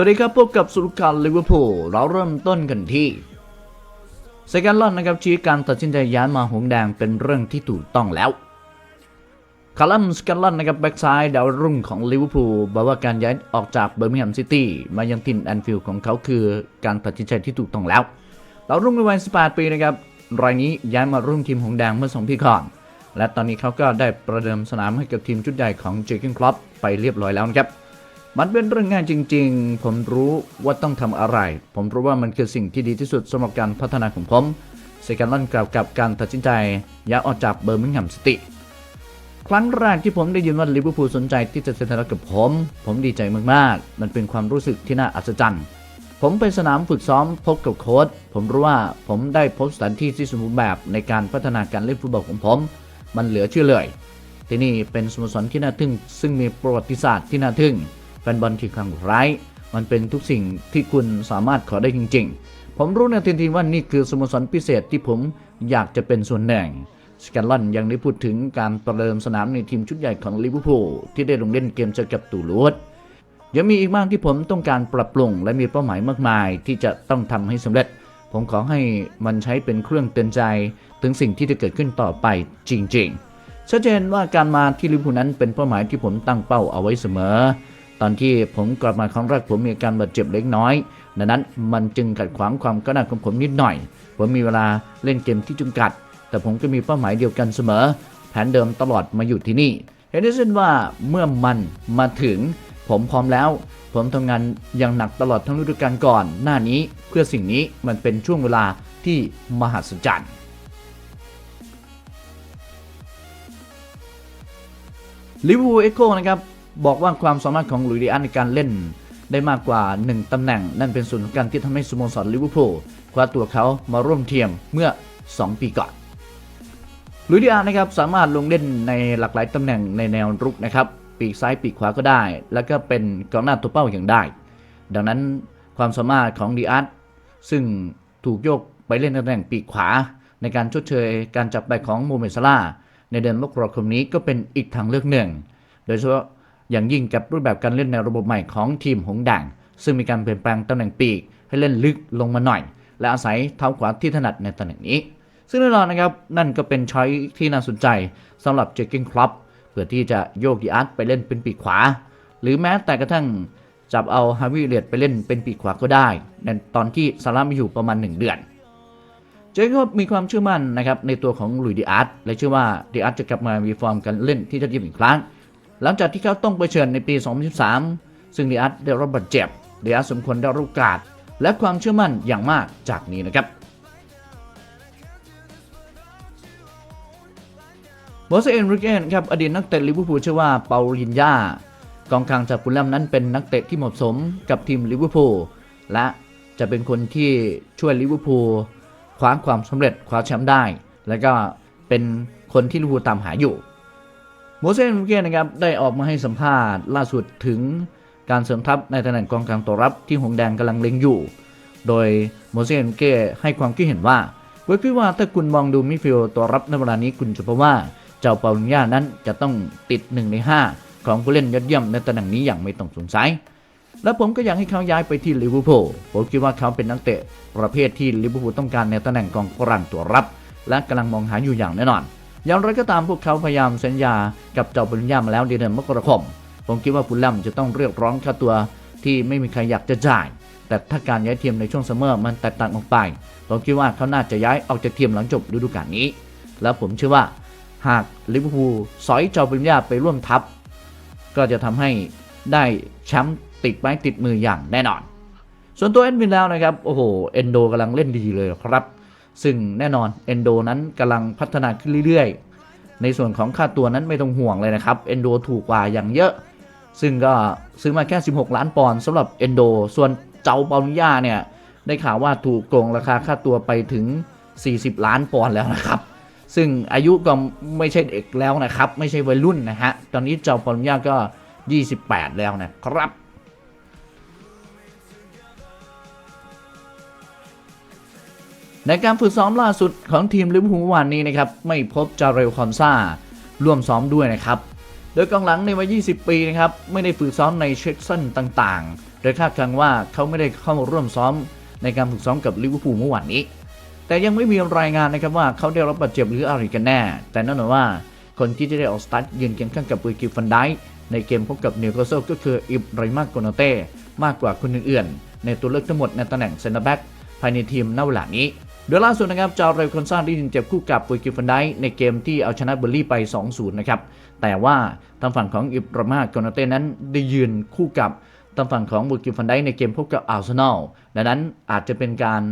วัสดีครับพบกับสุรการลิเวอร์พูลเราเริ่มต้นกันที่เซกันลอนนะครับชี้การตัดสินใจย้ายมาหงแดงเป็นเรื่องที่ถูกต้องแล้วคาลัมสกันลอนนะครับแบ็กซ้ายดาวรุ่งของลิเวอร์พูลบอกว่าการย้ายออกจากเบอร์มิงแฮมซิตี้มายังทินแอนฟิลด์ของเขาคือการตัดสินใจที่ถูกต้องแล้วดาวรุ่งในวัย 18 ปีนะครับรายนี้ย้ายมาร่วมทีมหงแดงเมื่อสองปีก่อน และตอนนี้เขาก็ได้ประเดิมสนามให้กับทีมชุดใหญ่ของเจอร์เกนคลอปไปเรียบร้อยแล้วนะครับ มันเป็นเรื่องง่ายจริง ๆ ผมรู้ว่าต้องทำอะไร ผมรู้ว่ามันคือสิ่งที่ดีที่สุดสำหรับการพัฒนาของผมเซกันลอนกล่าวกับการตัดสินใจย้ายออกจากเบอร์มิงแฮมซิตี้ครั้งแรกที่ผมได้ยินว่าลิเวอร์พูลสนใจที่จะเซ็นสัญญากับผม ผมดีใจมากๆ มันเป็นความรู้สึกที่น่าอัศจรรย์ ผมไปสนามฝึกซ้อมพบกับโค้ช ผมรู้ว่าผมได้พบสถานที่ที่สมบูรณ์แบบในการพัฒนาการเล่นฟุตบอลของผม มันเหลือเชื่อเลย ที่นี่เป็นสโมสรที่น่าทึ่ง ซึ่งมีประวัติศาสตร์ที่น่าทึ่ง นบอลที่ครั้งร้าย มันเป็นทุกสิ่งที่คุณสามารถขอได้จริง ๆ ผมรู้ในทันทีว่านี่คือสโมสรพิเศษที่ผมอยากจะเป็นส่วนหนึ่งสแกนลอนยังได้พูดถึงการประเดิมสนามในทีมชุดใหญ่ของลิเวอร์พูลที่ได้ลงเล่นเกมเจอกับตูลูสยังมีอีกมากที่ผมต้องการปรับปรุงและมีเป้าหมายมากมาย ที่จะต้องทำให้สำเร็จ ผมขอให้มันใช้เป็นเครื่องเตือนใจ ถึงสิ่งที่จะเกิดขึ้นต่อไปจริงๆชัดเจนว่าการมาที่ลิเวอร์พูลนั้นเป็นเป้าหมายที่ผมตั้งเป้าเอาไว้เสมอ ตอนที่ผมกลับมาครั้งแรกผมมีอาการบาดเจ็บเล็กน้อย ดังนั้นมันจึงขัดขวางความก้าวหน้าของผมนิดหน่อย ผมมีเวลาเล่นเกมที่จำกัด แต่ผมก็มีเป้าหมายเดียวกันเสมอ แผนเดิมตลอดมาอยู่ที่นี่ เห็นได้เช่นว่าเมื่อมันมาถึง ผมพร้อมแล้ว ผมทำงานอย่างหนักตลอดทั้งฤดูกาลก่อน หน้านี้เพื่อสิ่งนี้มันเป็นช่วงเวลาที่มหัศจรรย์ลิเวอร์พูลเอ็กโคนะครับ บอกว่าความสามารถของลุยดิอันในการเล่นได้มากกว่า 1 ตำแหน่ง นั่นเป็นส่วนสำคัญที่ทำให้สโมสรลิเวอร์พูลคว้าตัวเขามาร่วมเทียมเมื่อ 2 ปีก่อนลุยดิอันนะครับสามารถลงเล่นในหลากหลายตำแหน่งในแนวรุกนะครับปีกซ้ายปีกขวาก็ได้ แล้วก็เป็นกองหน้าตัวเป้าอย่างได้ ดังนั้นความสามารถของดิอันซึ่งถูกโยกไปเล่นตำแหน่งปีกขวา ในการชดเชยการจับไปของโมเมซาลาในเดือนมกราคมนี้ก็เป็นอีกทางเลือกหนึ่ง โดยเฉพาะ อย่างยิ่งกับรูปแบบการเล่นในระบบใหม่ของทีมหงส์แดงซึ่งมีการเปลี่ยนแปลงตำแหน่งปีกให้เล่นลึกลงมาหน่อย และอาศัยเท้าขวาที่ถนัดในตำแหน่งนี้ ซึ่งแน่นอนนะครับนั่นก็เป็นช้อยที่น่าสนใจสำหรับเจคกิงคลับเพื่อที่จะโยกดีอาร์ตไปเล่นเป็นปีกขวา หรือแม้แต่กระทั่งจับเอาฮาวิเลียดไปเล่นเป็นปีกขวาก็ได้ในตอนที่ซาร่าไม่อยู่ประมาณ 1 เดือนเจคก็มีความเชื่อมั่นนะครับในตัวของลุยดิอาร์ตและเชื่อว่าดิอาร์ตจะกลับมามีฟอร์มการเล่นที่ยอดเยี่ยมอีกครั้ง หลังจากที่เขาต้องไปเชิญในปี 2013 ซึ่งดิอาร์ตได้รับบาดเจ็บดิอาร์ตสมควรได้รับกาสและความเชื่อมั่นอย่างมากจากนี้นะครับโมเสเอนริเกนครับอดีตนักเตะลิเวอร์พูลชื่อว่าเปาลินยากองกลางจากฟุลแลมนั้นเป็นนักเตะที่เหมาะสมกับทีมลิเวอร์พูลและจะเป็นคนที่ช่วยลิเวอร์พูลคว้าความสำเร็จคว้าแชมป์ได้ และก็เป็นคนที่ลิเวอร์พูลตามหาอยู่ โมเสนเกนนะครับ ได้ออกมาให้สัมภาษณ์ล่าสุดถึงการเสริมทัพในตำแหน่งกองกลางตัวรับที่หงแดงกำลังเล็งอยู่ โดยโมเสนริเกให้ความคิดเห็นว่าเวยคิดว่าถ้าคุณมองดูมิฟิลตัวรับในเวลานี้คุณจะพบว่าเจ้าเปาลิญญานั้นจะต้องติด 1 ใน 5 ของผู้เล่นยอดเยี่ยมในตำแหน่งนี้อย่างไม่ต้องสงสัย และผมก็อยากให้เขาย้ายไปที่ลิเวอร์พูลผมคิดว่าเขาเป็นนักเตะประเภทที่ลิเวอร์พูลต้องการในตำแหน่งกองกลางตัวรับ และกำลังมองหาอยู่อย่างแน่นอน อย่างไรก็ตามพวกเขาพยายามสัญญากับเจ้าเปาลิญญามาแล้วในเดือนมกราคม ผมคิดว่าฟูลแลมจะต้องเรียกร้องค่าตัวที่ไม่มีใครอยากจะจ่าย แต่ถ้าการย้ายทีมในช่วงซัมเมอร์มันแตกต่างออกไป ผมคิดว่าเขาน่าจะย้ายออกจากทีมหลังจบฤดูกาลนี้ แล้วผมเชื่อว่า หากลิเวอร์พูลสอยเจ้าปริญญาไปร่วมทัพ ก็จะทำให้ได้แชมป์ติดไม้ติดมืออย่างแน่นอน ส่วนตัวเอ็นวินแล้วนะครับ โอ้โห เอนโดกำลังเล่นดีเลยครับ ซึ่งแน่นอนเอนโดนั้นกำลังพัฒนาขึ้นเรื่อยๆ ในส่วนของค่าตัวนั้นไม่ต้องห่วงเลยนะครับเอนโดถูกกว่าอย่างเยอะ ซึ่งก็ซื้อมาแค่ 16 ล้านปอนด์สำหรับเอนโดส่วนเจ้าเปาลิญญาเนี่ยได้ข่าวว่าถูกโกงราคาค่าตัวไปถึง 40 ล้านปอนด์แล้วนะครับ ซึ่งอายุก็ไม่ใช่เด็กแล้วนะครับ ไม่ใช่วัยรุ่นนะฮะ ตอนนี้เจ้าปอลญญาก็ 28 แล้วนะครับ ในการฝึกซ้อมล่าสุดของทีมลิเวอร์พูลเมื่อวานนี้นะครับไม่พบจาเรลคอนซาร่วมซ้อมด้วยนะครับโดยกองหลังในวัย 20 ปีนะครับไม่ได้ฝึกซ้อมในเช็คชั่นต่างๆ โดยคาดการ์ว่าเขาไม่ได้เข้าร่วมซ้อมในการฝึกซ้อมกับลิเวอร์พูลเมื่อวานนี้ แต่ยังไม่มีรายงานนะครับว่าเขาได้รับบาดเจ็บหรืออะไรกันแน่ แต่แน่นอนว่าคนที่จะได้ออกสตาร์ทยืนเคียงข้างกับเวอร์กิฟันไดในเกมพบกับนิวคาสเซิลก็คืออิบรมาโกนาเต้มากกว่าคนอื่นๆ ในตัวเลือกทั้งหมดในตำแหน่งเซนเตอร์แบ็กภายในทีมณเวลานี้ โดยล่าสุดนะครับจอร์เรลคอนซาได้ยินเจ็บคู่กับเวอร์กิฟันไดในเกมที่เอาชนะเบอร์ลี่ไป 2-0 นะครับ แต่ว่าทางฝั่งของอิบราฮิมาโกนาเต้นั้นได้ยืนคู่กับทางฝั่งของเวอร์กิฟันไดในเกมพบกับอาร์เซนอลดังนั้นอาจจะเป็นการ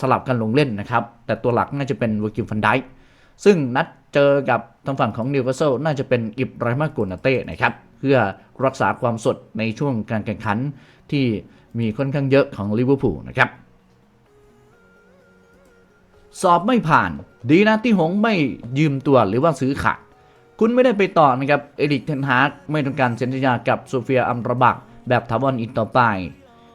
สลับกันลงเล่นนะครับ แต่ตัวหลักน่าจะเป็นว i กิฟันไดซึ่งนัดเจอกับทางฝั่งของนิวคาสเซิลน่าจะเป็นอิบราฮิมาโกนาเต้นะครับ เพื่อรักษาความสดในช่วงการแข่งขันที่มีค่อนข้างเยอะของลิเวอร์พูลนะครับ สอบไม่ผ่าน ดีนะที่หงไม่ยืมตัวหรือว่าซื้อขาดคุณไม่ได้ไปต่อนะครับ เอริกเทนฮากไม่ต้องการเซ็นสัญญากับโซเฟียอัมรบักแบบถาวรอีกต่อไป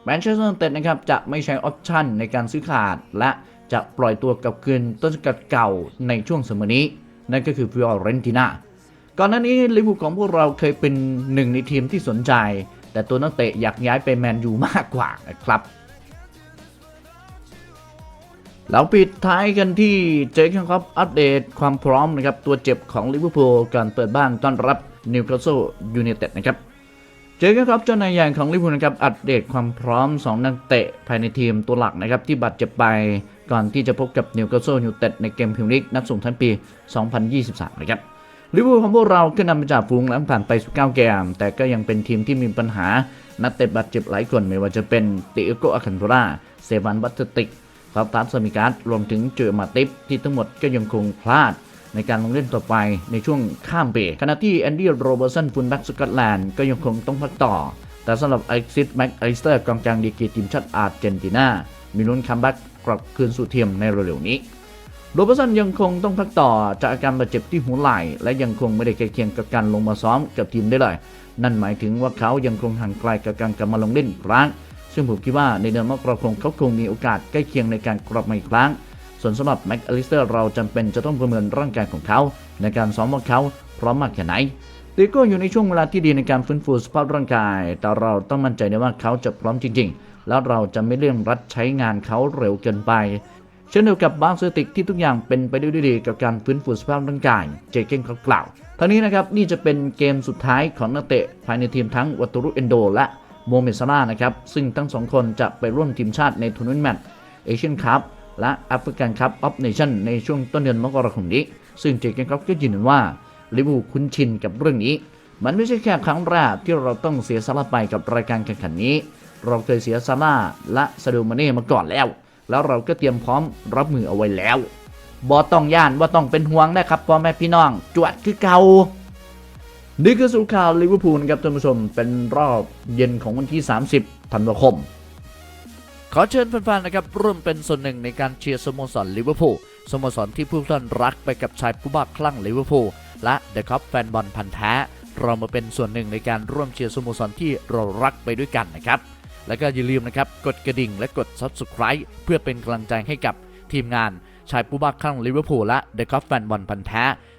แมนเชสเตอร์ยูไนเต็ดนะครับจะไม่ใช้ออปชั่นในการซื้อขาด และจะปล่อยตัวกับคืนต้นสกัดเก่าในช่วงเสมอนี้ นั่นก็คือฟิออเรนติน่าก่อนหน้านี้ลิเวอร์พูลของพวกเราเคยเป็นหนึ่งในทีมที่สนใจ แต่ตัวนักเตะอยากย้ายไปแมนยูมากกว่านะครับ เราปิดท้ายกันที่เจคครับอัปเดตความพร้อมนะครับตัวเจ็บของลิเวอร์พูลการเปิดบ้านต้อนรับนิวคาสเซิลยูไนเต็ดนะครับเจอกันครับเจ้านายใหญ่ของลิเวอร์พูลนะครับอัปเดตความพร้อม 2 นักเตะภายในทีมตัวหลักนะครับที่บาดเจ็บไปก่อนที่จะพบกับนิวคาสเซิลยูไนเต็ดในเกมพรีเมียร์ลีกนัดส่งท้ายปี 2023 นะครับลิเวอร์พูลของพวกเราขึ้นนำมาจากฝูงหลังผ่านไป 19 เกม แต่ก็ยังเป็นทีมที่มีปัญหานักเตะบาดเจ็บหลายคนไม่ว่าจะเป็นติอโกอาคันโตราเซวานบัตเตติก คาร์ตัสซมิการ์ดรวมถึงเจอมาติฟที่ทั้งหมดก็ยังคงพลาดในการลงเล่นต่อไปในช่วงข้ามปีขณะที่แอนดี้โรเบอร์สันฟุนแบ็กสกอตแลนด์ก็ยังคงต้องพักต่อ แต่สำหรับไอซิสแม็กไอสเตอร์กองกลางดีกรีทีมชาติอาร์เจนตินา มีลุ้นคัมแบ็กกลับคืนสู่ทีมในเร็วๆนี้โรเบอร์สันยังคงต้องพักต่อจากอาการบาดเจ็บที่หัวไหล่และยังคงไม่ได้ใกล้เคียงกับการลงมาซ้อมกับทีมได้เลย นั่นหมายถึงว่าเขายังคงห่างไกลกับการกลับมาลงเล่นอีกครั้ง ซึ่งผมคิดว่าในเดือนมกราคมเขาคงมีโอกาสใกล้เคียงในการกลับมาอีกครั้ง ส่วนสำหรับแม็กอลิสเตอร์เราจำเป็นจะต้องประเมินร่างกายของเขา ในการซ้อมว่าเขาพร้อมมากแค่ไหนติโก้อยู่ในช่วงเวลาที่ดีในการฟื้นฟูสภาพร่างกาย แต่เราต้องมั่นใจได้ว่าเขาจะพร้อมจริง ๆ แล้วเราจะไม่เร่งรัดใช้งานเขาเร็วเกินไป เช่นเดียวกับบางเซติกที่ทุกอย่างเป็นไปด้วยดีกับการฟื้นฟูสภาพร่างกาย เจเก้นเขากล่าวทั้งนี้นะครับนี่จะเป็นเกมสุดท้ายของนักเตะภายในทีมทั้งวัตรุเอนโด และ โมเมซาร่านะครับ ซึ่งทั้งสองคนจะไปร่วมทีมชาติในทัวร์นาเมนต์แมตช์เอเชียนคัพและแอฟริกันคัพออฟเนชั่นในช่วงต้นเดือนมกราคมนี้ ซึ่งเจเกนครับก็ยืนยันว่าลิเวอร์พูคุ้นชินกับเรื่องนี้ มันไม่ใช่แค่ครั้งแรกที่เราต้องเสียสละไปกับรายการแข่งขันนี้ เราเคยเสียซาร่าและซาดูมาเน่มาก่อนแล้ว แล้วเราก็เตรียมพร้อมรับมือเอาไว้แล้วบอต้องย่านว่าต้องเป็นห่วงนะครับพ่อแม่พี่น้อง จวดคือเก่า นี่คือสุข่าวลิเวอร์พูลครับท่านผู้ชมเป็นรอบเย็นของวันที่ 30 ธันวาคม ขอเชิญแฟนๆนะครับร่วมเป็นส่วนหนึ่งในการเชียร์สโมสรลิเวอร์พูลสโมสรที่ผู้ท่านรักไปกับชายผู้บ้าคลั่งลิเวอร์พูลและเดอะคัพแฟนบอลพันธ์แท้ เรามาเป็นส่วนหนึ่งในการร่วมเชียร์สโมสรที่เรารักไปด้วยกันนะครับ แล้วก็อย่าลืมนะครับกดกระดิ่งและกด Subscribe เพื่อเป็นกำลังใจให้กับทีมงานชายผู้บ้าคลั่งลิเวอร์พูลและเดอะคัพแฟนบอลพันธ์แท้